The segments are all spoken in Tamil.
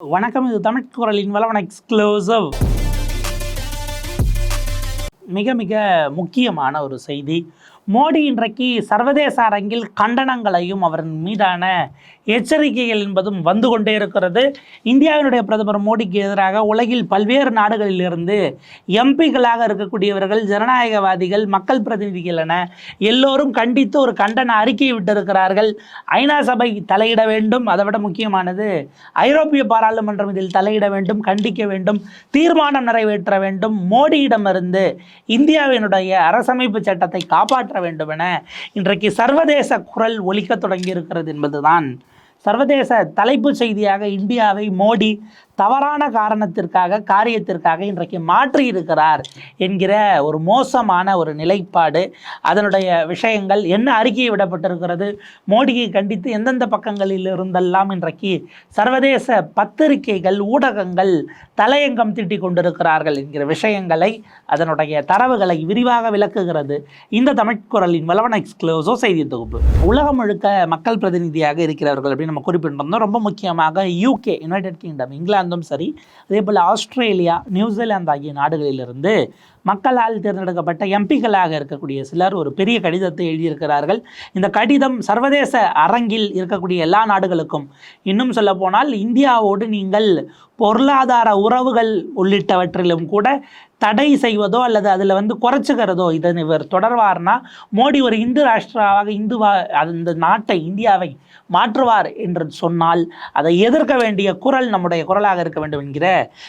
வணக்கம் இது தமிழ் குரலின் வளவன் எக்ஸ்க்ளூசிவ் மிக மிக முக்கியமான ஒரு செய்தி. மோடி இன்றைக்கு சர்வதேச அரங்கில் கண்டனங்களையும் அவரின் மீதான எச்சரிக்கைகள் என்பதும் வந்து கொண்டே இருக்கிறது. இந்தியாவினுடைய பிரதமர் மோடிக்கு எதிராக உலகில் பல்வேறு நாடுகளிலிருந்து எம்பிக்களாக இருக்கக்கூடியவர்கள் ஜனநாயகவாதிகள் மக்கள் பிரதிநிதிகள் என எல்லோரும் கண்டித்து ஒரு கண்டன அறிக்கையை விட்டிருக்கிறார்கள். ஐநா சபை தலையிட வேண்டும் அதை விட முக்கியமானது ஐரோப்பிய பாராளுமன்றம் இதில் தலையிட வேண்டும் கண்டிக்க வேண்டும் தீர்மானம் நிறைவேற்ற வேண்டும். மோடியிடமிருந்து இந்தியாவினுடைய அரசமைப்பு சட்டத்தை காப்பாற்ற வேண்டும் என இன்றைக்கு சர்வதேச குரல் ஒலிக்க தொடங்கி இருக்கிறது என்பதுதான் சர்வதேச தலைப்பு செய்தியாக இந்தியாவை மோடி தவறான காரணத்திற்காக காரியத்திற்காக இன்றைக்கு மாற்றி இருக்கிறார் என்கிற ஒரு மோசமான ஒரு நிலைப்பாடு. அதனுடைய விஷயங்கள் என்ன அறிக்கை விடப்பட்டிருக்கிறது? மோடியை கண்டித்து எந்தெந்த பக்கங்களில் இருந்தெல்லாம் இன்றைக்கு சர்வதேச பத்திரிகைகள் ஊடகங்கள் தலையங்கம் தீட்டிக் கொண்டிருக்கிறார்கள் என்கிற விஷயங்களை அதனுடைய தரவுகளை விரிவாக விளக்குகிறது. இந்த தமிழ்குரலின் வளவன எக்ஸ்க்ளூசிவ் செய்தி தொகுப்பு. உலகம் முழுக்க மக்கள் பிரதிநிதியாக இருக்கிறவர்கள் அப்படின்னு நம்ம குறிப்பிட்டிருந்தோம். ரொம்ப முக்கியமாக யூகே யுனைடெட் கிங்டம் இங்கிலாந்தும் சரி அதே போல் ஆஸ்திரேலியா நியூசிலாந்து ஆகிய நாடுகளிலிருந்து மக்களால் தேர்ந்தெடுக்கப்பட்ட எம்பிக்களாக இருக்கக்கூடிய சிலர் ஒரு பெரிய கடிதத்தை எழுதியிருக்கிறார்கள். இந்த கடிதம் சர்வதேச அரங்கில் இருக்கக்கூடிய எல்லா நாடுகளுக்கும். இன்னும் சொல்லப்போனால் இந்தியாவோடு நீங்கள் பொருளாதார உறவுகள் உள்ளிட்டவற்றிலும் கூட தடை செய்வதோ அல்லது அதில் வந்து குறைச்சிக்கிறதோ இதை இவர் தொடர்வார்னா மோடி ஒரு இந்து ராஷ்டிராவாக இந்துவா அந்த நாட்டை இந்தியாவை மாற்றுவார் என்று சொன்னால் அதை எதிர்க்க வேண்டிய குரல் நம்முடைய குரலாக இருக்க வேண்டும் என்கிற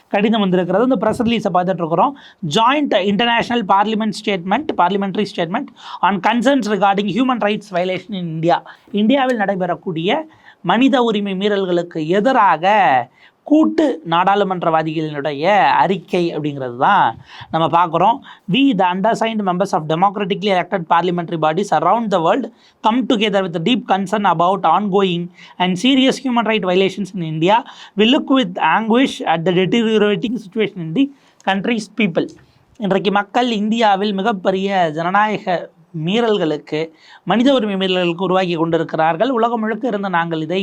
கடிதம் வந்திருக்கிறது. இந்த ப்ரெஸ் ரிலீஸை பார்த்துட்டு இருக்கிறோம். Joint international parliament statement parliamentary statement on concerns regarding human rights violation in India இந்தியாவில் நடைபெறக்கூடிய மனித உரிமை மீறல்களுக்கு எதிராக கூட்டு நாடாளுமன்றவாதிகளினுடைய அறிக்கை அப்படிங்கிறது தான் நம்ம பார்க்குறோம். We the undersigned members of democratically elected parliamentary bodies around the world come together with deep concern about ongoing and serious human right violations in India will look with anguish at the deteriorating situation in the countries people இன்றைக்கு மக்கள் இந்தியாவில் மிகப்பெரிய ஜனநாயக மீறல்களுக்கு மனித உரிமை மீறல்களுக்கு உருவாக்கி கொண்டிருக்கிறார்கள். உலகம் முழுக்க இருந்து நாங்கள் இதை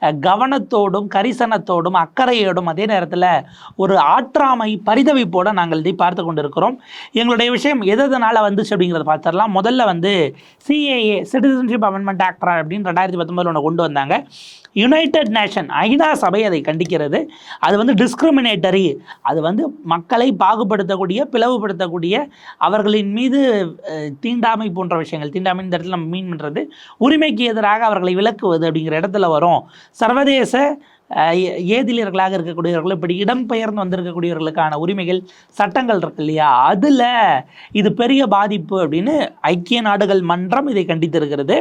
கவனத்தோடும் கரிசனத்தோடும் அக்கறையோடும் அதே நேரத்தில் ஒரு ஆற்றாமை பரிதவிப்போடு நாங்கள் இதை பார்த்து கொண்டிருக்கிறோம். எங்களுடைய விஷயம் எதனால் வந்துச்சு அப்படிங்கிறத பார்த்துடலாம். முதல்ல வந்து சிஏஏ சிட்டிசன்ஷிப் அமெண்ட்மெண்ட் ஆக்டர் அப்படின்னு ரெண்டாயிரத்தி பத்தொம்பதில் ஒன்று கொண்டு வந்தாங்க. யுனைடெட் நேஷன் ஐநா சபை அதை கண்டிக்கிறது. அது வந்து டிஸ்கிரிமினேட்டரி அது வந்து மக்களை பாகுபடுத்தக்கூடிய பிளவுபடுத்தக்கூடிய அவர்களின் மீது தீண்டாமை போன்ற விஷயங்கள் தீண்டாமை இந்த இடத்துல நம்ம மீன் பண்ணுறது உரிமைக்கு எதிராக அவர்களை விளக்குவது அப்படிங்கிற இடத்துல வரும். சர்வதேச ஏதிலியர்களாக இருக்கக்கூடியவர்கள் இப்படி இடம்பெயர்ந்து வந்திருக்கக்கூடியவர்களுக்கான உரிமைகள் சட்டங்கள் இருக்கு இல்லையா? அதில் இது பெரிய பாதிப்பு அப்படின்னு ஐக்கிய நாடுகள் மன்றம் இதை கண்டித்திருக்கிறது.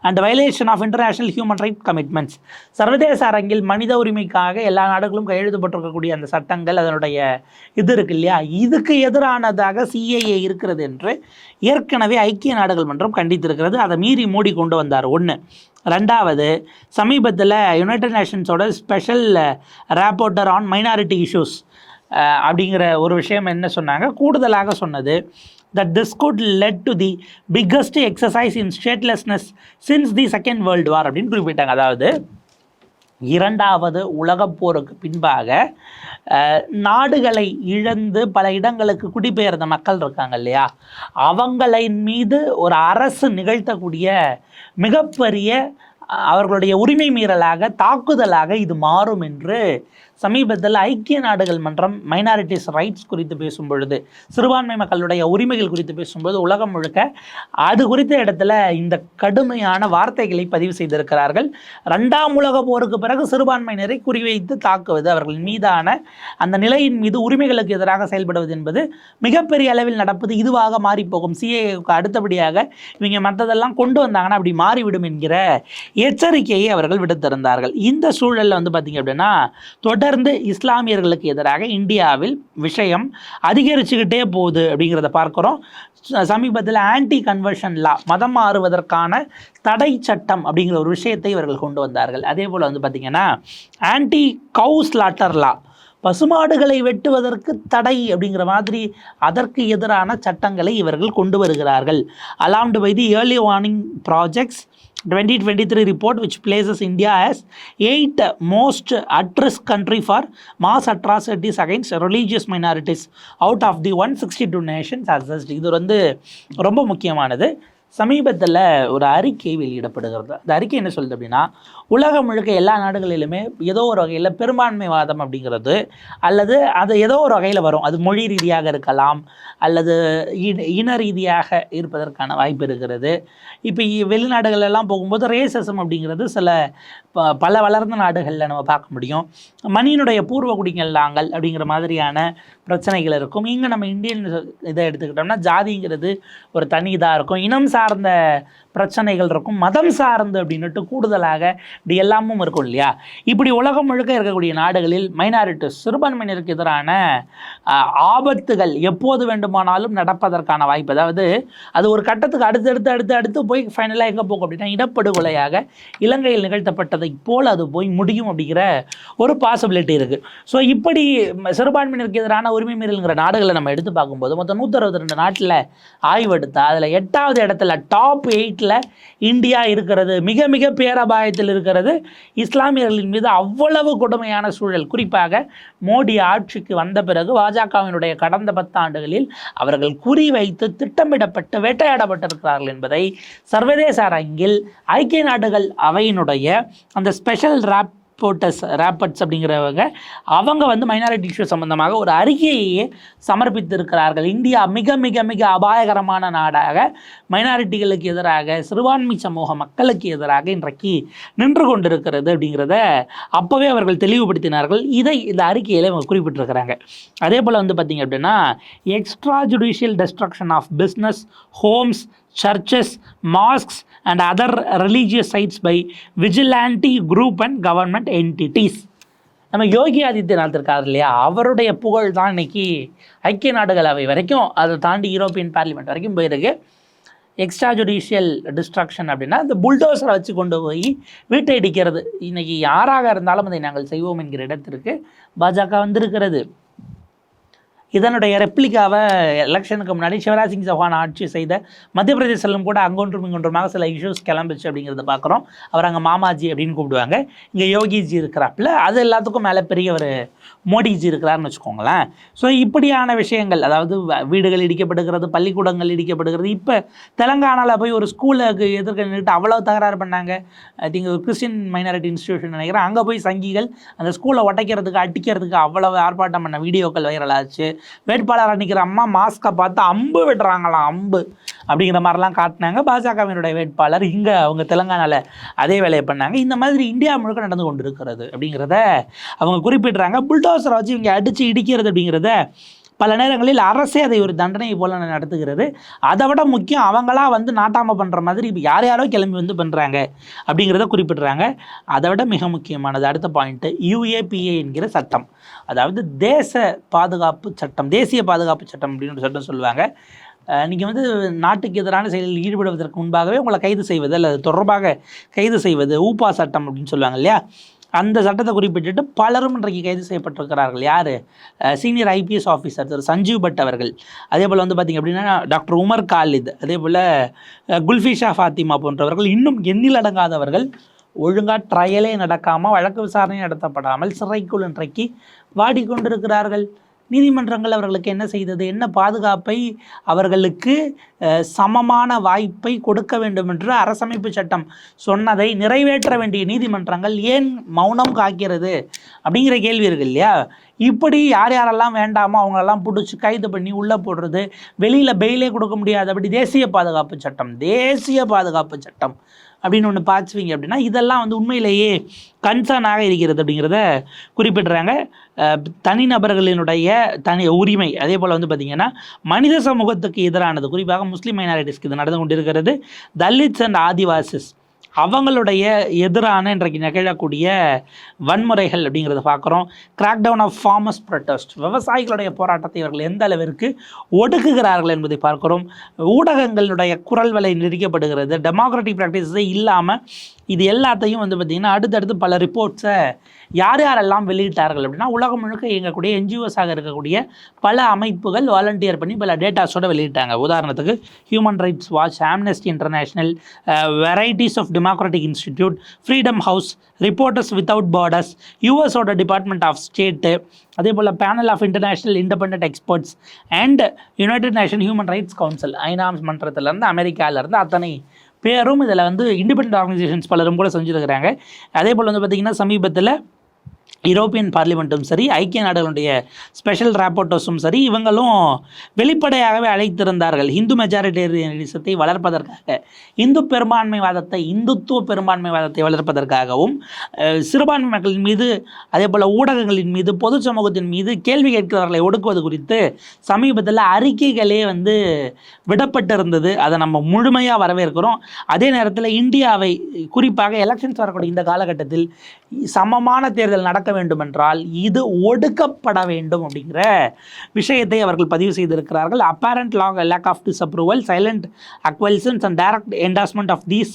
And violation of international human right commitments சர்வதேச அரங்கில் மனித உரிமைக்காக எல்லா நாடுகளும் கையெழுதப்பட்டிருக்கக்கூடிய அந்த சட்டங்கள் அதனுடைய இது இருக்கு இல்லையா? இதுக்கு எதிரானதாக சிஏஏ இருக்கிறது என்று ஏற்கனவே ஐக்கிய நாடுகள் மன்றம் கண்டித்திருக்கிறது. அதை மீறி மோடி கொண்டு வந்தார். ஒன்று ரெண்டாவது சமீபத்தில் United நேஷன்ஸோட special rapporteur on minority issues அப்படிங்கிற ஒரு விஷயம் என்ன சொன்னாங்க? கூடுதலாக சொன்னது that this could led to the biggest exercise in statelessness since the second world war அப்படின்னு குறிப்பிட்டாங்க. அதாவது இரண்டாவது உலகப் போருக்கு பின்பாக நாடுகளை இழந்து பல இடங்களுக்கு குடிபெயர்ந்த மக்கள் இருக்காங்க இல்லையா? அவங்களின் மீது ஒரு அரசு நிகழ்த்தக்கூடிய மிகப்பெரிய அவர்களுடைய உரிமை மீறலாக தாக்குதலாக இது மாறும் என்று சமீபத்தில் ஐக்கிய நாடுகள் மன்றம் மைனாரிட்டிஸ் ரைட்ஸ் குறித்து பேசும் பொழுது சிறுபான்மை மக்களுடைய உரிமைகள் குறித்து பேசும்போது உலகம் முழுக்க அது குறித்த இடத்துல இந்த கடுமையான வார்த்தைகளை பதிவு செய்திருக்கிறார்கள். ரெண்டாம் உலக போருக்கு பிறகு சிறுபான்மையினரை குறிவைத்து தாக்குவது அவர்கள் மீதான அந்த நிலையின் மீது உரிமைகளுக்கு எதிராக செயல்படுவது என்பது மிகப்பெரிய அளவில் நடப்பது இதுவாக மாறிப்போகும். சிஏக்கு அடுத்தபடியாக இவங்க மற்றதெல்லாம் கொண்டு வந்தாங்கன்னா அப்படி மாறிவிடும் என்கிற எச்சரிக்கையை அவர்கள் விடுத்திருந்தார்கள். இந்த சூழலில் வந்து பார்த்திங்க அப்படின்னா தொடர்ந்து இஸ்லாமியர்களுக்கு எதிராக இந்தியாவில் விஷயம் அதிகரிச்சுக்கிட்டே போகுது அப்படிங்கிறத பார்க்குறோம். ச- சமீபத்தில் ஆன்டி கன்வர்ஷன் லா மதம் மாறுவதற்கான தடை சட்டம் அப்படிங்கிற ஒரு விஷயத்தை இவர்கள் கொண்டு வந்தார்கள். அதே போல் வந்து பார்த்திங்கன்னா ஆன்டி கவுஸ் லாட்டர் லா பசுமாடுகளை வெட்டுவதற்கு தடை அப்படிங்கிற மாதிரி அதற்கு எதிரான சட்டங்களை இவர்கள் கொண்டு வருகிறார்கள். Alarmed by the early warning projects twenty twenty three report which places India as eight most at risk country for mass atrocities against religious minorities out of the one sixty two nations assessed இது வந்து ரொம்ப முக்கியமானது. சமீபத்தில் ஒரு அறிக்கை வெளியிடப்படுகிறது. அந்த அறிக்கை என்ன சொல்லுது அப்படின்னா உலகம் முழுக்க எல்லா நாடுகளிலுமே ஏதோ ஒரு வகையில் பெரும்பான்மைவாதம் அப்படிங்கிறது அல்லது அது ஏதோ ஒரு வகையில் வரும். அது மொழி ரீதியாக இருக்கலாம் அல்லது இன இன ரீதியாக இருப்பதற்கான வாய்ப்பு இருக்கிறது. இப்போ வெளிநாடுகளெல்லாம் போகும்போது ரேசசம் அப்படிங்கிறது சில ப- பல வளர்ந்த நாடுகளில் நம்ம பார்க்க முடியும். மணியினுடைய பூர்வ குடிகள் நாங்கள் அப்படிங்கிற மாதிரியான பிரச்சனைகள் இருக்கும். இங்கே நம்ம இந்தியன் இதை எடுத்துக்கிட்டோம்னா ஜாதிங்கிறது ஒரு தனி இதாக இருக்கும். இனம் சார்ந்த பிரச்சனைகள் இருக்கும். மதம் சார்ந்து அப்படின்னுட்டு கூடுதலாக இப்படி எல்லாமும் இருக்கும் இல்லையா? இப்படி உலகம் முழுக்க இருக்கக்கூடிய நாடுகளில் மைனாரிட்டி சிறுபான்மையினருக்கு எதிரான ஆபத்துகள் எப்போது வேண்டுமானாலும் நடப்பதற்கான வாய்ப்பு. அதாவது அது ஒரு கட்டத்துக்கு அடுத்தடுத்து அடுத்து அடுத்து போய் ஃபைனலாக எங்கே போகும் அப்படின்னா இடப்படுகொலையாக இலங்கையில் நிகழ்த்தப்பட்டதை போல் அது போய் முடியும் அப்படிங்கிற ஒரு பாசிபிலிட்டி இருக்குது ஸோ இப்படி சிறுபான்மையினருக்கு எதிரான உரிமை மீறல்ங்கிற நாடுகளை நம்ம எடுத்து பார்க்கும்போது மொத்தம் நூற்றறுபத்தி ரெண்டு நாட்டில் எடுத்தால் அதில் எட்டாவது இடத்துல டாப் எயிட்டில் இந்தியா இருக்கிறது மிக மிக பேரபாயத்தில் இருக்கிறது. இஸ்லாமியர்களின் மீது அவ்வளவு கொடுமையான சூழல். குறிப்பாக மோடி ஆட்சிக்கு வந்த பிறகு பாஜகவினுடைய கடந்த பத்தாண்டுகளில் அவர்கள் குறிவைத்து திட்டமிடப்பட்டு வேட்டையாடப்பட்டிருக்கிறார்கள் என்பதை சர்வதேச அரங்கில் ஐக்கிய நாடுகள் அவையினுடைய அந்த ஸ்பெஷல் ராப் போட்டஸ் ராப்பர்ட்ஸ் அப்படிங்கிறவங்க அவங்க வந்து மைனாரிட்டி இஷ்யூ சம்பந்தமாக ஒரு அறிக்கையையே சமர்ப்பித்திருக்கிறார்கள். இந்தியா மிக மிக மிக அபாயகரமான நாடாக மைனாரிட்டிகளுக்கு எதிராக சிறுபான்மை சமூக மக்களுக்கு எதிராக இன்றைக்கு நின்று கொண்டிருக்கிறது அப்படிங்கிறத அப்போவே அவர்கள் தெளிவுபடுத்தினார்கள். இதை இந்த அறிக்கையில் இவங்க குறிப்பிட்டிருக்கிறாங்க. அதே போல் வந்து பார்த்திங்க அப்படின்னா extra judicial destruction of business homes churches mosques and other religious sites by vigilante group and government entities நம்ம யோகி ஆதித்யநாத் இருக்கார் இல்லையா? அவருடைய புகழ் தான் இன்னைக்கு ஐக்கிய நாடுகள் அவை வரைக்கும் அதை தாண்டி யூரோப்பியன் பார்லிமெண்ட் வரைக்கும் போயிருக்கு. எக்ஸ்ட்ரா ஜுடிஷியல் டிஸ்ட்ரக்ஷன் அப்படின்னா இந்த புல்டோசரை வச்சு கொண்டு போய் வீட்டை இடிக்கிறது. இன்றைக்கி யாராக இருந்தாலும் அதை நாங்கள் செய்வோம் என்கிற இடத்திற்கு பாஜக வந்திருக்கிறது. இதனுடைய ரெப்ளிகாவை எலெக்ஷனுக்கு முன்னாடி சிவராஜ் சிங் சௌஹான் ஆட்சி செய்த மத்திய பிரதேசத்திலும் கூட அங்கொன்றும் இங்கொன்றுமாக சில இஷ்யூஸ் கிளம்பிச்சு அப்படிங்கிறத பார்க்குறோம். அவர் அங்கே மாமாஜி அப்படின்னு கூப்பிடுவாங்க. இங்கே யோகிஜி இருக்கிறாப்புல. அது எல்லாத்துக்கும் மேலே பெரிய ஒரு மோடிஜி இருக்கிறாருன்னு வச்சுக்கோங்களேன். ஸோ இப்படியான விஷயங்கள் அதாவது வ- வீடுகள் இடிக்கப்படுகிறது பள்ளிக்கூடங்கள் இடிக்கப்படுகிறது இப்போ தெலங்கானாவில் போய் ஒரு ஸ்கூலுக்கு எதிர்க்க நின்றுட்டு அவ்வளோ தகராறு பண்ணாங்க. ஐ திங்க் ஒரு கிறிஸ்டின் மைனாரிட்டி இன்ஸ்டியூஷன் நினைக்கிறேன். அங்கே போய் சங்கிகள் அந்த ஸ்கூலை உடைக்கிறதுக்கு அடிக்கிறதுக்கு அவ்வளவு ஆர்ப்பாட்டம் பண்ண வீடியோக்கள் வைரல் ஆச்சு. வேட்பாளர் நிற்கிற அம்மா மாஸ்கை பார்த்து அம்பு விடுறாங்களாம் அம்பு. அப்படிங்கிற மாதிரிலாம் காட்டினாங்க. பாஜகவினுடைய வேட்பாளர் இங்கே அவங்க தெலுங்கானாவில் அதே வேலையை பண்ணாங்க. இந்த மாதிரி இந்தியா முழுக்க நடந்து கொண்டு இருக்கிறது அப்படிங்கிறத அவங்க குறிப்பிடுறாங்க. புல்டோசரை வச்சு இவங்க அடித்து இடிக்கிறது அப்படிங்கிறத பல நேரங்களில் அரசே அதை ஒரு தண்டனை போல நடத்துகிறது. அதை விட முக்கியம் அவங்களா வந்து நாட்டாம பண்ணுற மாதிரி இப்போ யார் யாரோ கிளம்பி வந்து பண்ணுறாங்க அப்படிங்கிறத குறிப்பிட்றாங்க. அதை விட மிக முக்கியமானது அடுத்த பாயிண்ட்டு யூஏபிஏ என்கிற சட்டம். அதாவது தேச பாதுகாப்பு சட்டம் தேசிய பாதுகாப்பு சட்டம் அப்படின்னு ஒரு சட்டம் சொல்லுவாங்க. நீங்கள் வந்து நாட்டுக்கு எதிரான செயலில் ஈடுபடுவதற்கு முன்பாகவே உங்களை கைது செய்வது அல்லது தொடர்பாக கைது செய்வது ஊப்பா சட்டம் அப்படின்னு சொல்லுவாங்க இல்லையா? அந்த சட்டத்தை குறிப்பிட்டு பலரும் இன்றைக்கு கைது செய்யப்பட்டிருக்கிறார்கள். யார்? சீனியர் ஐபிஎஸ் ஆஃபீஸர் திரு சஞ்சீவ் பட் அவர்கள். அதே போல் வந்து பார்த்திங்க அப்படின்னா டாக்டர் உமர் காலித் அதே போல் குல்ஃபிஷா ஃபாத்திமா போன்றவர்கள் இன்னும் எண்ணில் அடங்காதவர்கள் ஒழுங்காக ட்ரையலே நடக்காமல் வழக்கு விசாரணை நடத்தப்படாமல் சிறைக்குள் இன்றைக்கு வாடிக்கொண்டிருக்கிறார்கள். நீதிமன்றங்கள் அவர்களுக்கு என்ன செய்தது? என்ன பாதுகாப்பை அவர்களுக்கு சமமான வாய்ப்பை கொடுக்க வேண்டும் என்று அரசமைப்பு சட்டம் சொன்னதை நிறைவேற்ற வேண்டிய நீதிமன்றங்கள் ஏன் மௌனம் காக்கிறது? அப்படிங்கிற கேள்வி இருக்கு இல்லையா? இப்படி யார் யாரெல்லாம் வேண்டாமோ அவங்களெல்லாம் பிடிச்சி கைது பண்ணி உள்ளே போடுறது வெளியில் பெயிலே கொடுக்க முடியாதபடி தேசிய பாதுகாப்பு சட்டம் தேசிய பாதுகாப்பு சட்டம். அப்படின்னு ஒன்று பாய்ச்சுவீங்க அப்படின்னா இதெல்லாம் வந்து உண்மையிலேயே கன்சர்னாக இருக்கிறது அப்படிங்கிறத குறிப்பிடுறாங்க. தனிநபர்களினுடைய தனி உரிமை அதே போல் வந்து பார்த்திங்கன்னா மனித சமூகத்துக்கு எதிரானது. குறிப்பாக முஸ்லீம் மைனாரிட்டிஸ்க்கு இது நடந்து கொண்டிருக்கிறது. தலித்ஸ் அண்ட் ஆதிவாசிஸ். அவங்களுடைய எதிரான இன்றைக்கு நிகழக்கூடிய வன்முறைகள் அப்படிங்கிறத பார்க்குறோம். Crackdown of farmers protest விவசாயிகளுடைய போராட்டத்தை இவர்கள் எந்த அளவிற்கு ஒடுக்குகிறார்கள் என்பதை பார்க்கிறோம். ஊடகங்களுடைய குரல் வலை நெரிக்கப்படுகிறது டெமோக்ராட்டிக் ப்ராக்டிஸே இல்லாமல் இது எல்லாத்தையும் வந்து பார்த்திங்கன்னா அடுத்தடுத்து பல ரிப்போர்ட்ஸை யார் யாரெல்லாம் வெளியிட்டார்கள் அப்படின்னா உலகம் முழுக்க இயங்கக்கூடிய என்ஜிஓஸாக இருக்கக்கூடிய பல அமைப்புகள் வாலண்டியர் பண்ணி பல டேட்டாஸோட வெளியிட்டாங்க. உதாரணத்துக்கு human rights watch Amnesty international varieties of democratic institute freedom house reporters without borders யூஎஸோட department of state அதே போல் panel of international independent experts and United Nation human rights council ஐநாம்ஸ் மன்றத்திலேருந்து அமெரிக்காவிலேருந்து அத்தனை பேரும் இதில் வந்து இண்டிபெண்ட் ஆர்கனைசேஷன்ஸ் பலரும் கூட செஞ்சுருக்கிறாங்க. அதே போல் வந்து பார்த்திங்கன்னா சமீபத்தில் யூரோப்பியன் பார்லிமெண்ட்டும் சரி ஐக்கிய நாடுகளுடைய ஸ்பெஷல் ராப்போர்ட்டர்ஸும் சரி இவங்களும் வெளிப்படையாகவே அழைத்திருந்தார்கள். இந்து மெஜாரிட்டேரியனிசத்தை வளர்ப்பதற்காக இந்து பெரும்பான்மைவாதத்தை இந்துத்துவ பெரும்பான்மைவாதத்தை வளர்ப்பதற்காகவும் சிறுபான்மை மக்களின் மீது அதே போல் ஊடகங்களின் மீது பொது சமூகத்தின் மீது கேள்வி கேட்கிறவர்களை ஒடுக்குவது குறித்து சமீபத்தில் அறிக்கைகளே வந்து விடப்பட்டிருந்தது. அதை நம்ம முழுமையாக வரவேற்கிறோம். அதே நேரத்தில் இந்தியாவை குறிப்பாக எலெக்ஷன்ஸ் வரக்கூடிய இந்த காலகட்டத்தில் சமமான தேர்தல் நடக்க வேண்டுமென்றால் இது ஒடுக்கப்பட வேண்டும் அப்படிங்கிற விஷயத்தை அவர்கள் பதிவு செய்திருக்கிறார்கள் apparent long lack of disapproval silent acquiescence and direct endorsement of these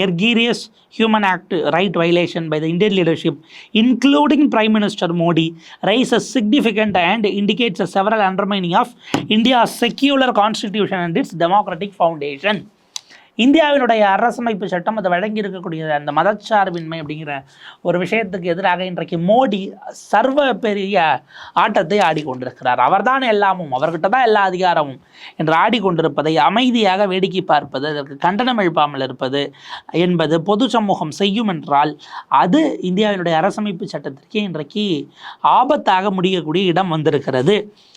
egregious human act right violation by the Indian leadership including prime minister Modi rise a significant and indicates a several undermining of India secular constitution and its democratic foundation இந்தியாவினுடைய அரசமைப்பு சட்டம் அதை வழங்கி இருக்கக்கூடிய அந்த மதச்சார்பின்மை அப்படிங்கிற ஒரு விஷயத்துக்கு எதிராக இன்றைக்கு மோடி சர்வ பெரிய ஆட்டத்தை ஆடிக்கொண்டிருக்கிறார். அவர்தான் எல்லாமும். அவர்கிட்ட தான் எல்லா அதிகாரமும் என்று ஆடிக்கொண்டிருப்பதை அமைதியாக வேடிக்கை பார்ப்பது அதற்கு கண்டனம் எழுப்பாமல் இருப்பது என்பது பொது சமூகம் செய்யும் என்றால் அது இந்தியாவினுடைய அரசமைப்பு சட்டத்திற்கு இன்றைக்கு ஆபத்தாக முடியக்கூடிய இடம் வந்திருக்கிறது.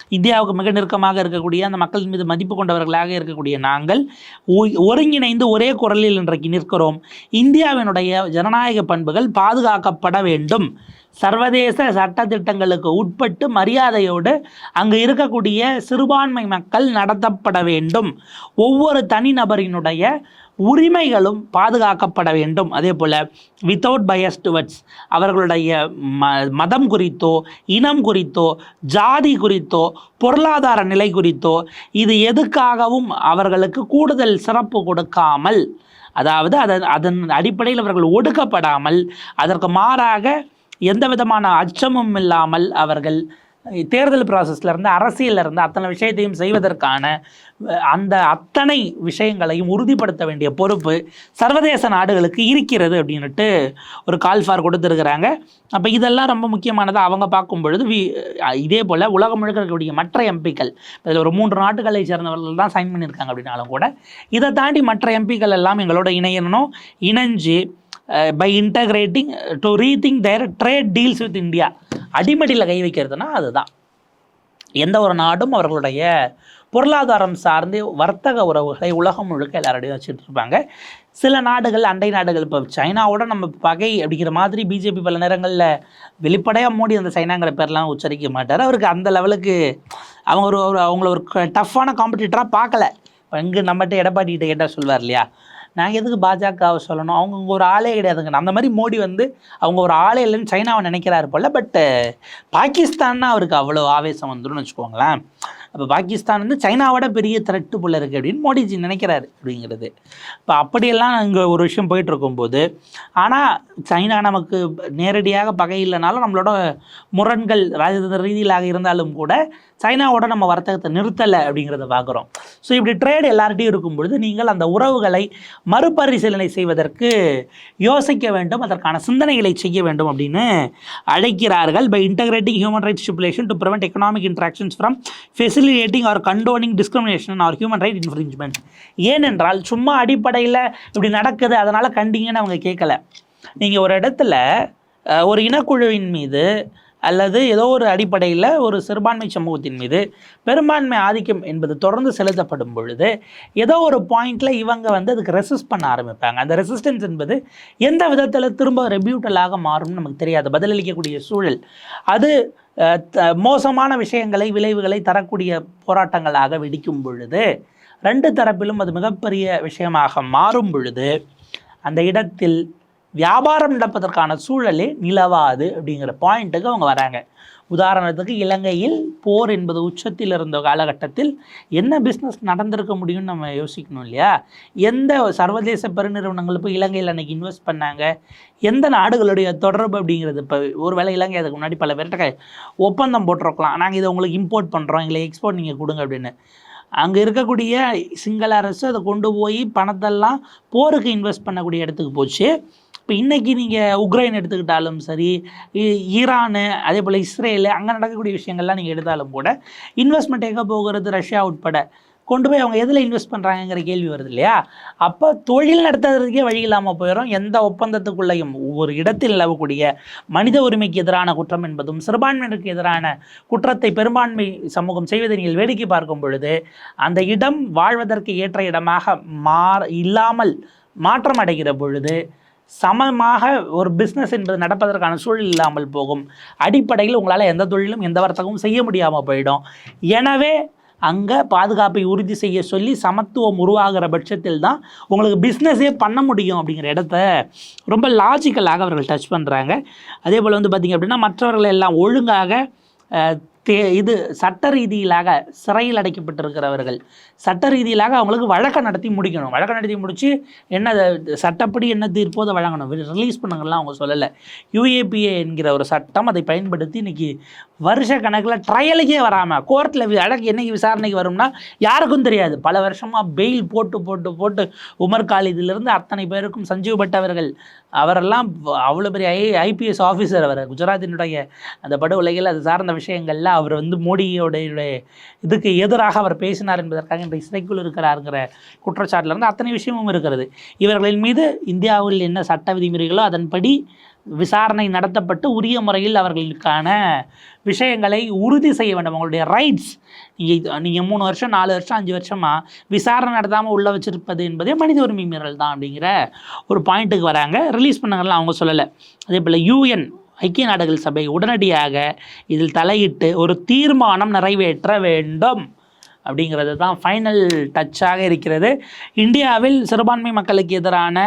இந்தியாவுக்கு மிக நெருக்கமாக இருக்கக்கூடிய அந்த மக்கள் மீது மதிப்பு கொண்டவர்களாக இருக்கக்கூடிய நாங்கள் ஒருங்கிணை ஒருங்கிணைந்து ஒரே குரலில் இன்றைக்கு நிற்கிறோம். இந்தியாவினுடைய ஜனநாயக பண்புகள் பாதுகாக்கப்பட வேண்டும். சர்வதேச சட்டத்திட்டங்களுக்கு உட்பட்டு மரியாதையோடு அங்கு இருக்கக்கூடிய சிறுபான்மை மக்கள் நடத்தப்பட வேண்டும். ஒவ்வொரு தனிநபரினுடைய உரிமைகளும் பாதுகாக்கப்பட வேண்டும். அதே போல் வித்தவுட் பயஸ் டுவர்ட்ஸ் அவர்களுடைய ம மதம் குறித்தோ இனம் குறித்தோ ஜாதி குறித்தோ பொருளாதார நிலை குறித்தோ இது எதுக்காகவும் அவர்களுக்கு கூடுதல் சிறப்பு கொடுக்காமல் அதாவது அதன் அதன் அடிப்படையில் அவர்கள் ஒடுக்கப்படாமல் அதற்கு மாறாக எந்த விதமான அச்சமும் இல்லாமல் அவர்கள் தேர்தல் ப்ராசஸ்ல இருந்து அரசியல்ல இருந்து அத்தனை விஷயத்தையும் செய்வதற்கான அந்த அத்தனை விஷயங்களையும் உறுதிப்படுத்த வேண்டிய பொறுப்பு சர்வதேச நாடுகளுக்கு இருக்கிறது அப்படின்ட்டு ஒரு கால் ஃபார் கொடுத்துருக்குறாங்க. அப்போ இதெல்லாம் ரொம்ப முக்கியமானது அவங்க பார்க்கும் பொழுது வி இதே போல் உலகம் முழுக்க இருக்கக்கூடிய மற்ற எம்பிக்கள் இதில் ஒரு மூன்று நாட்டுகளை சேர்ந்தவர்கள் தான் சைன் பண்ணியிருக்காங்க அப்படின்னாலும் கூட இதை தாண்டி மற்ற எம்பிக்கள் எல்லாம் எங்களோட இணையணும் இணைஞ்சு by integrating to rethink their trade deals with India அடிமடியில் கை வைக்கிறதுனா அதுதான். எந்த ஒரு நாடும் அவர்களுடைய பொருளாதாரம் சார்ந்து வர்த்தக உறவுகளை உலகம் முழுக்க எல்லாரோடையும் வச்சுட்டு இருப்பாங்க. சில நாடுகள் அண்டை நாடுகள் இப்போ சைனாவோட நம்ம பகை அப்படிங்கிற மாதிரி பிஜேபி பல நேரங்களில் வெளிப்படையாக மோடி அந்த சைனாங்கிற பேர்லாம் உச்சரிக்க மாட்டார். அவருக்கு அந்த லெவலுக்கு அவங்க ஒரு ஒரு அவங்கள ஒரு டஃப்பான காம்படிட்டராக பார்க்கல. இங்கே நம்மகிட்ட எடப்பாடி கிட்ட கேட்டால் சொல்வார் இல்லையா? நான் எதுக்கு பாஜகவை சொல்லணும்? அவங்க ஒரு ஆளே கிடையாதுங்க. அந்த மாதிரி மோடி வந்து அவங்க ஒரு ஆளே இல்லைன்னு சைனாவை நினைக்கிறாரு போல பட்டு பாகிஸ்தான்னா அவருக்கு அவ்வளோ ஆவேசம் வந்துடும் வச்சுக்கோங்களேன். அப்போ பாகிஸ்தான் வந்து சைனாவோட பெரிய த்ரெட்டு போல இருக்குது அப்படின்னு மோடிஜி நினைக்கிறாரு அப்படிங்கிறது. இப்போ அப்படியெல்லாம் இங்கே ஒரு விஷயம் போயிட்டு இருக்கும்போது ஆனால் சைனா நமக்கு நேரடியாக பகை இல்லைனாலும் நம்மளோட முரண்கள் ராஜதந்திர ரீதியிலாக இருந்தாலும் கூட சைனாவோட நம்ம வர்த்தகத்தை நிறுத்தலை அப்படிங்கிறத பார்க்குறோம். ஸோ இப்படி ட்ரேட் எல்லார்ட்டையும் இருக்கும் பொழுது நீங்கள் அந்த உறவுகளை மறுபரிசீலனை செய்வதற்கு யோசிக்க வேண்டும் அதற்கான சிந்தனைகளை செய்ய வேண்டும் அப்படின்னு அழைக்கிறார்கள். By integrating human rights stipulation to prevent economic interactions from facilitating or condoning discrimination or human right infringement ஏனென்றால் சும்மா அடிப்படையில் இப்படி நடக்குது அதனால் கண்டிங்கன்னு அவங்க கேட்கல. நீங்கள் ஒரு இடத்துல ஒரு இனக்குழுவின் மீது அல்லது ஏதோ ஒரு அடிப்படையில் ஒரு சிறுபான்மை சமூகத்தின் மீது பெரும்பான்மை ஆதிக்கம் என்பது தொடர்ந்து செலுத்தப்படும் பொழுது ஏதோ ஒரு பாயிண்டில் இவங்க வந்து அதுக்கு ரெசிஸ்ட் பண்ண ஆரம்பிப்பாங்க. அந்த ரெசிஸ்டன்ஸ் என்பது எந்த விதத்தில் திரும்ப ரெபியூட்டலாக மாறும்னு நமக்கு தெரியாது. பதிலளிக்கக்கூடிய சூழல். அது த- மோசமான விஷயங்களை விளைவுகளை தரக்கூடிய போராட்டங்களாக வெடிக்கும் பொழுது ரெண்டு தரப்பிலும் அது மிகப்பெரிய விஷயமாக மாறும் பொழுது அந்த இடத்தில் வியாபாரம் நடப்பதற்கான சூழலே நிலவாது அப்படிங்கிற பாயிண்ட்டுக்கு அவங்க வராங்க. உதாரணத்துக்கு இலங்கையில் போர் என்பது உச்சத்தில் இருந்த காலகட்டத்தில் என்ன பிஸ்னஸ் நடந்திருக்க முடியும்னு நம்ம யோசிக்கணும் இல்லையா? எந்த சர்வதேச பெருநிறுவனங்கள் இப்போ இலங்கையில் அன்றைக்கி இன்வெஸ்ட் பண்ணாங்க? எந்த நாடுகளுடைய தொடர்பு அப்படிங்கிறது? இப்போ ஒருவேளை இலங்கை அதுக்கு முன்னாடி பல பேர்கிட்ட ஒப்பந்தம் போட்டிருக்கலாம். நாங்கள் இதை உங்களுக்கு இம்போர்ட் பண்ணுறோம் எங்களை எக்ஸ்போர்ட் நீங்கள் கொடுங்க அப்படின்னு. அங்கே இருக்கக்கூடிய சிங்கள அரசு அதை கொண்டு போய் பணத்தெல்லாம் போருக்கு இன்வெஸ்ட் பண்ணக்கூடிய இடத்துக்கு போச்சு. இப்போ இன்றைக்கி நீங்கள் உக்ரைன் எடுத்துக்கிட்டாலும் சரி ஈரானு அதே போல் இஸ்ரேலு அங்கே நடக்கக்கூடிய விஷயங்கள்லாம் நீங்கள் எடுத்தாலும் கூட இன்வெஸ்ட்மெண்ட் எங்கே போகிறது? ரஷ்யா உட்பட. கொண்டு போய் அவங்க எதில் இன்வெஸ்ட் பண்ணுறாங்கங்கிற கேள்வி வருது இல்லையா? அப்போ தொழில் நடத்துறதுக்கே வழி இல்லாமல் போயிடும் எந்த ஒப்பந்தத்துக்குள்ளேயும் ஒவ்வொரு இடத்தில் நிலவக்கூடிய மனித உரிமைக்கு எதிரான குற்றம் என்பதும் சிறுபான்மையினருக்கு எதிரான குற்றத்தை பெரும்பான்மை சமூகம் செய்வதை நீங்கள் வேடிக்கை பார்க்கும் பொழுது அந்த இடம் வாழ்வதற்கு ஏற்ற இடமாக மாற இல்லாமல் மாற்றம் அடைகிற பொழுது சமமாக ஒரு பிஸ்னஸ் என்பது நடப்பதற்கான சூழல் இல்லாமல் போகும். அடிப்படையில் உங்களால் எந்த தொழிலும் எந்த வர்த்தகமும் செய்ய முடியாமல் போயிடும். எனவே அங்கே பாதுகாப்பை உறுதி செய்ய சொல்லி சமத்துவம் உருவாகிற பட்சத்தில் தான் உங்களுக்கு பிஸ்னஸே பண்ண முடியும் அப்படிங்கிற இடத்த ரொம்ப லாஜிக்கலாக அவர்கள் டச் பண்ணுறாங்க அதே போல் வந்து பார்த்திங்க அப்படின்னா மற்றவர்கள் எல்லாம் ஒழுங்காக தே இது சட்ட ரீதியிலாக சிறையில் அடைக்கப்பட்டிருக்கிறவர்கள். சட்ட ரீதியிலாக அவங்களுக்கு வழக்கம் நடத்தி முடிக்கணும். வழக்கம் நடத்தி முடித்து என்ன சட்டப்படி என்ன தீர்ப்போ அதை வழங்கணும். ரிலீஸ் பண்ணுங்கலாம் அவங்க சொல்லலை. யூஏபிஏ என்கிற ஒரு சட்டம் அதை பயன்படுத்தி இன்றைக்கி வருஷ கணக்கில் ட்ரையலுக்கே வராமல் கோர்ட்டில் வழக்கு என்னைக்கு விசாரணைக்கு வரும்னா யாருக்கும் தெரியாது. பல வருஷமாக பெயில் போட்டு போட்டு போட்டு உமர் காலிதிலிருந்து அத்தனை பேருக்கும் சஞ்சீவ் பட் அவர்கள் அவரெல்லாம் அவ்வளோ பெரிய ஐ ஐபிஎஸ் ஆஃபீஸர் அவர். குஜராத்தினுடைய அந்த படு உலகில் அது சார்ந்த விஷயங்களில் அவர் வந்து மோடியோடைய இதுக்கு எதிராக அவர் பேசினார் என்பதற்காக இன்றைக்கு சிறைக்குள் இருக்கிறாருங்கிற குற்றச்சாட்டில் இருந்து அத்தனை விஷயமும் இருக்கிறது. இவர்களின் மீது இந்தியாவில் என்ன சட்ட விதிமுறைகளோ அதன்படி விசாரணை நடத்தப்பட்டு உரிய முறையில் அவர்களுக்கான விஷயங்களை உறுதி செய்ய வேண்டும். அவங்களுடைய ரைட்ஸ் நீங்கள் நீங்கள் மூணு வருஷம் நாலு வருஷம் அஞ்சு வருஷமாக விசாரணை நடத்தாமல் உள்ளே வச்சுருப்பது என்பதே மனித உரிமை மீறல் தான் அப்படிங்கிற ஒரு பாயிண்ட்டுக்கு வராங்க. ரிலீஸ் பண்ணாங்கலாம் அவங்க சொல்லலை. அதே போல் யூஎன் ஐக்கிய நாடுகள் சபை உடனடியாக இதில் தலையிட்டு ஒரு தீர்மானம் நிறைவேற்ற வேண்டும் அப்படிங்கிறது தான் ஃபைனல் டச்சாக இருக்கிறது. இந்தியாவில் சிறுபான்மை மக்களுக்கு எதிரான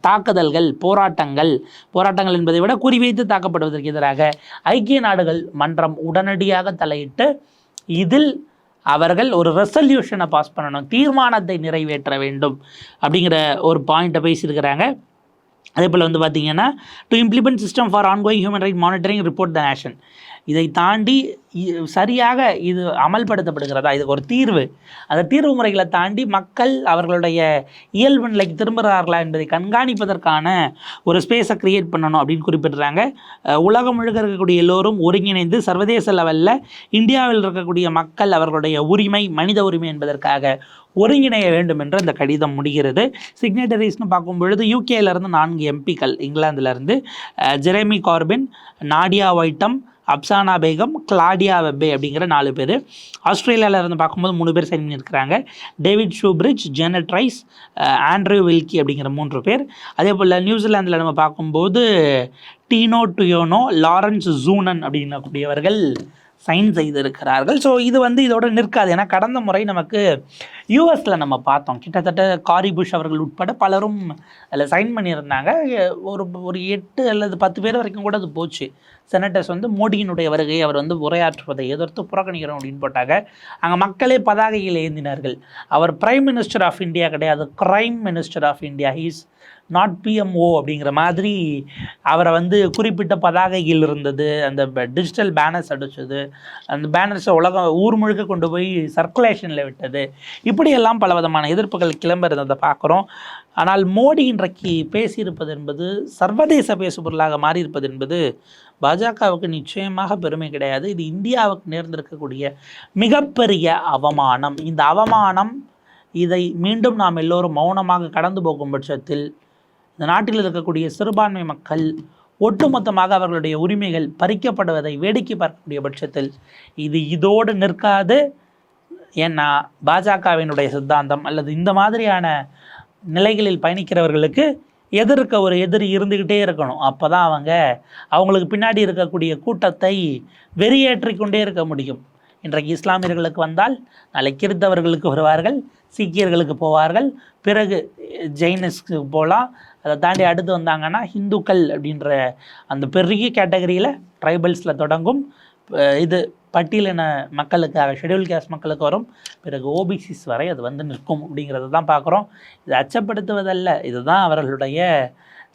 தாக்குதல்கள் போராட்டங்கள் போராட்டங்கள் என்பதை விட குறிவைத்து தாக்கப்படுவதற்கு எதிராக ஐக்கிய நாடுகள் மன்றம் உடனடியாக தலையிட்டு இதில் அவர்கள் ஒரு ரெசல்யூஷனை பாஸ் பண்ணணும் தீர்மானத்தை நிறைவேற்ற வேண்டும் அப்படிங்கிற ஒரு பாயிண்ட்டை பேசியிருக்கிறாங்க. அதே போல் வந்து பார்த்தீங்கன்னா to implement system for ongoing human right monitoring report the nation இதை தாண்டி இ- சரியாக இது அமல்படுத்தப்படுகிறதா? இதுக்கு ஒரு தீர்வு. அந்த தீர்வு முறைகளை தாண்டி மக்கள் அவர்களுடைய இயல்பு நிலைக்கு திரும்புகிறார்களா என்பதை கண்காணிப்பதற்கான ஒரு ஸ்பேஸை கிரியேட் பண்ணணும் அப்படின்னு குறிப்பிடுறாங்க. உலகம் முழுக்க இருக்கக்கூடிய எல்லோரும் ஒருங்கிணைந்து சர்வதேச லெவலில் இந்தியாவில் இருக்கக்கூடிய மக்கள் அவர்களுடைய உரிமை மனித உரிமை என்பதற்காக ஒருங்கிணைய வேண்டும் என்று அந்த கடிதம் முடிகிறது. சிக்னேட்டரிஸ்னு பார்க்கும் பொழுது யூகேலேருந்து நான்கு எம்பிக்கள் இங்கிலாந்துலேருந்து Jeremy Corbyn Nadia Whittome Apsana Begum Claudia Webbe அப்படிங்கிற நாலு பேர். ஆஸ்திரேலியாவில் இருந்து பார்க்கும்போது மூணு பேர் சைன் பண்ணியிருக்கிறாங்க. David Shoebridge Janet Rice Andrew Wilkie அப்படிங்கிற மூன்று பேர். அதே போல் நியூசிலாந்தில் நம்ம பார்க்கும்போது டீனோ டுயோனோ லாரன்ஸ் ஜூனன் அப்படின்னக்கூடியவர்கள் சைன் செய்திருக்கிறார்கள். ஸோ இது வந்து இதோட நிற்காது. ஏன்னா கடந்த முறை நமக்கு யூஎஸில் நம்ம பார்த்தோம். கிட்டத்தட்ட காரி புஷ் அவர்கள் உட்பட பலரும் அதில் சைன் பண்ணியிருந்தாங்க. ஒரு ஒரு எட்டு அல்லது பத்து பேர் வரைக்கும் கூட அது போச்சு. செனட்டர்ஸ் வந்து மோடியினுடைய வருகை அவர் வந்து உரையாற்றுவதை எதிர்த்து புறக்கணிக்கிறோம் அப்படின்னு போட்டாங்க. அங்கே மக்களே பதாகையில் ஏந்தினார்கள். அவர் பிரைம் மினிஸ்டர் ஆஃப் இந்தியா கிடையாது. Crime minister of India he's not PMO அப்படிங்கிற மாதிரி அவரை வந்து குறிப்பிட்ட பதாகையில் இருந்தது அந்த டிஜிட்டல் பேனர்ஸ் அடித்தது அந்த பேனர்ஸை உலகம் ஊர் முழுக்க கொண்டு போய் சர்க்குலேஷனில் விட்டது. இப்படியெல்லாம் பல விதமான எதிர்ப்புகள் கிளம்ப இருந்ததை பார்க்குறோம். ஆனால் மோடி இன்றைக்கு பேசியிருப்பது என்பது சர்வதேச பேசுபொருளாக மாறியிருப்பது என்பது பாஜகவுக்கு நிச்சயமாக பெருமை கிடையாது. இது இந்தியாவுக்கு நேர்ந்திருக்கக்கூடிய மிகப்பெரிய அவமானம். இந்த அவமானம் இதை மீண்டும் நாம் எல்லோரும் மௌனமாக கடந்து போகும் பட்சத்தில் இந்த நாட்டில் இருக்கக்கூடிய சிறுபான்மை மக்கள் ஒட்டுமொத்தமாக அவர்களுடைய உரிமைகள் பறிக்கப்படுவதை வேடிக்கை பார்க்கக்கூடிய பட்சத்தில் இது இதோடு நிற்காது ஏன்னா பாஜகவினுடைய சித்தாந்தம் அல்லது இந்த மாதிரியான நிலைகளில் பயணிக்கிறவர்களுக்கு எதிர்க்க ஒரு எதிரி இருந்துக்கிட்டே இருக்கணும். அப்போ தான் அவங்க அவங்களுக்கு பின்னாடி இருக்கக்கூடிய கூட்டத்தை வெறியேற்றிக் கொண்டே இருக்க முடியும். இன்றைக்கு இஸ்லாமியர்களுக்கு வந்தால் நாளை கிறித்தவர்களுக்கு வருவார்கள். சீக்கியர்களுக்கு போவார்கள். பிறகு ஜெயினிஸ்க்கு போகலாம். அதை தாண்டி அடுத்து வந்தாங்கன்னா ஹிந்துக்கள் அப்படின்ற அந்த பெரிய கேட்டகரியில் ட்ரைபல்ஸில் தொடங்கும். இது பட்டியலின மக்களுக்காக ஷெடியூல் கேஸ்ட் மக்களுக்கு வரும். பிறகு ஓபிசிஸ் வரை அது வந்து நிற்கும் அப்படிங்கிறத தான் பார்க்குறோம். இது அச்சப்படுத்துவதல்ல. இதுதான் அவர்களுடைய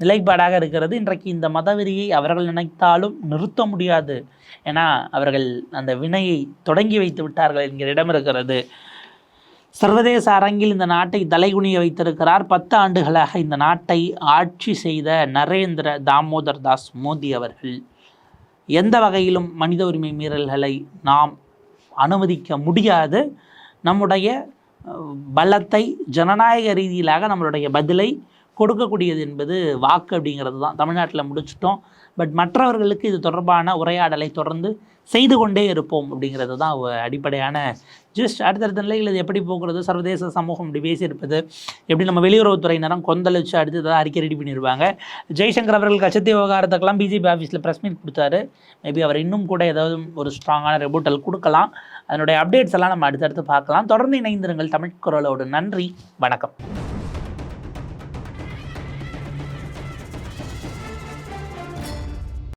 நிலைப்பாடாக இருக்கிறது. இன்றைக்கு இந்த மதவெறியை அவர்கள் நினைத்தாலும் நிறுத்த முடியாது. ஏன்னா அவர்கள் அந்த வினையை தொடங்கி வைத்து விட்டார்கள் என்கிற இடம் இருக்கிறது. சர்வதேச அரங்கில் இந்த நாட்டை தலைகுனிய வைத்திருக்கிறார். பத்து ஆண்டுகளாக இந்த நாட்டை ஆட்சி செய்த நரேந்திர தாமோதர் தாஸ் மோடி அவர்கள். எந்த வகையிலும் மனித உரிமை மீறல்களை நாம் அனுமதிக்க முடியாது. நம்முடைய பலத்தை ஜனநாயக ரீதியிலாக நம்மளுடைய பதிலை கொடுக்கக்கூடியது என்பது வாக்கு அப்படிங்கிறது தான். தமிழ்நாட்டில் முடிச்சிட்டோம். பட் மற்றவர்களுக்கு இது தொடர்பான உரையாடலை தொடர்ந்து செய்து கொண்டே இருப்போம் அப்படிங்கிறது தான் அடிப்படையான ஜஸ்ட் அடுத்தடுத்த நிலையில் இது எப்படி போகிறது? சர்வதேச சமூகம் இப்படி பேசியிருப்பது. எப்படி நம்ம வெளியுறவுத்துறையினரும் கொந்தளிச்சு அடுத்து தான் அறிக்கை ரெடி பண்ணிடுவாங்க. ஜெய்சங்கர் அவர்கள் கச்சத்தீவு விவகாரத்துக்கெல்லாம் பிஜேபி ஆஃபீஸில் ப்ரெஸ் மீட் கொடுத்தாரு. மேபி அவர் இன்னும் கூட ஏதாவது ஒரு ஸ்ட்ராங்கான ரெபூட்டல் கொடுக்கலாம். அதனுடைய அப்டேட்ஸ் எல்லாம் நம்ம அடுத்தடுத்து பார்க்கலாம். தொடர்ந்து இணைந்திருங்கள் தமிழ் குரலோடு. நன்றி. வணக்கம்.